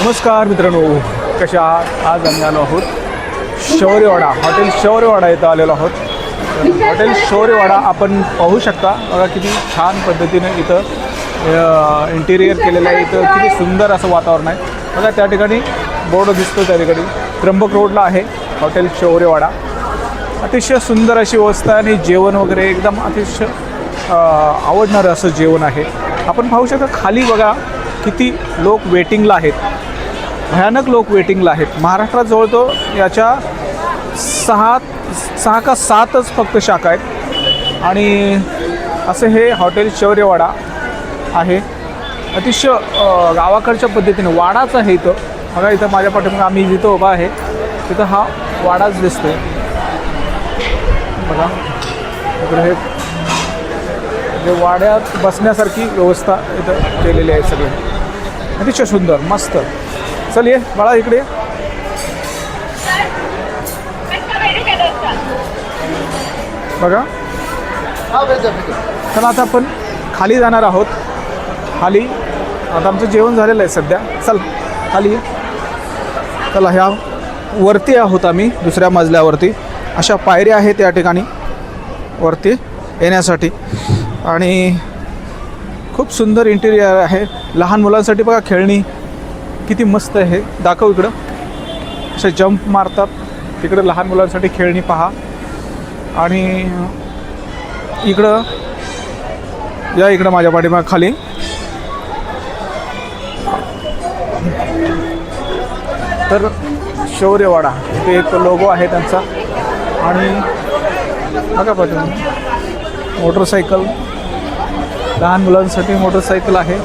नमस्कार मित्रांनो कशा आहात? आज आम्ही आलो आहोत शौर्यवाडा हॉटेल शौर्यवाडा इथं आलेलो आहोत. हॉटेल शौर्यवाडा आपण पाहू शकता. बघा किती छान पद्धतीने इथं इंटिरियर केलेलं आहे इथं. किती सुंदर असं वातावरण आहे. बघा त्या ठिकाणी बोर्ड दिसतो त्या ठिकाणी. त्र्यंबक रोडला आहे हॉटेल शौर्यवाडा. अतिशय सुंदर अशी व्यवस्था आणि जेवण वगैरे एकदम अतिशय आवडणारं असं जेवण आहे. आपण पाहू शकता खाली बघा किती लोक वेटिंगला आहेत. भयानक लोक वेटिंगला आहेत. महाराष्ट्रात जवळजवळ याच्या सहा सहा का सातच फक्त शाखा आहेत. आणि असं हे हॉटेल शौर्यवाडा आहे. अतिशय गावाकडच्या पद्धतीने वाडाच आहे इथं. बघा इथं माझ्या पाठीमागे आम्ही जिथं उभा आहे तिथं हा वाडाच दिसतोय. बघा इकडे हे जे वाड्यात बसण्यासारखी व्यवस्था इथं केलेली आहे सगळी. अतिशय सुंदर मस्त. चल ये बाळा इकडे. बघा. चला आता आपण खाली जाणार आहोत. खाली. आता आमचं जेवण झालेलं आहे सध्या. चल खाली चला ह्या वरती आहोत आम्ही दुसऱ्या मजल्यावरती. अशा पायऱ्या आहेत या ठिकाणी वरती येण्यासाठी. आणि खूप सुंदर इंटिरियर आहे. लहान मुलांसाठी बघा खेळणी किती मस्त आहे दाखव इकडं. असे जंप मारतात. तिकडं लहान मुलांसाठी खेळणी पहा. आणि इकडं या इकडं माझ्या पाठीमा खाली तर शौर्यवाडा ते एक लोगो आहे त्यांचा. आणि बघा पाहिजे मोटरसायकल. लहान मुलांसाठी मोटरसायकल आहे.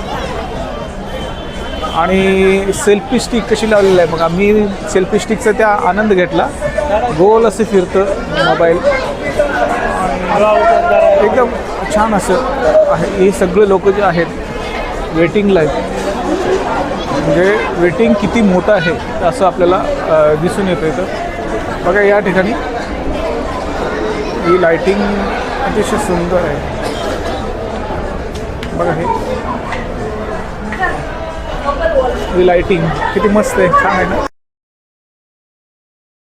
आणि सेल्फी स्टिक कशी लावलेली आहे? बघा मी सेल्फी स्टिकचा त्या आनंद घेतला. गोल असं फिरतं मोबाईल एकदम छान असं आहे. हे सगळे लोक जे आहेत वेटिंगला आहेत म्हणजे वेटिंग किती मोठं आहे असं आपल्याला दिसून येतं इथं. बघा या ठिकाणी ही लाईटिंग अतिशय सुंदर आहे. बघा हे. ही लाइटिंग किती मस्त आहे. छान आहे ना?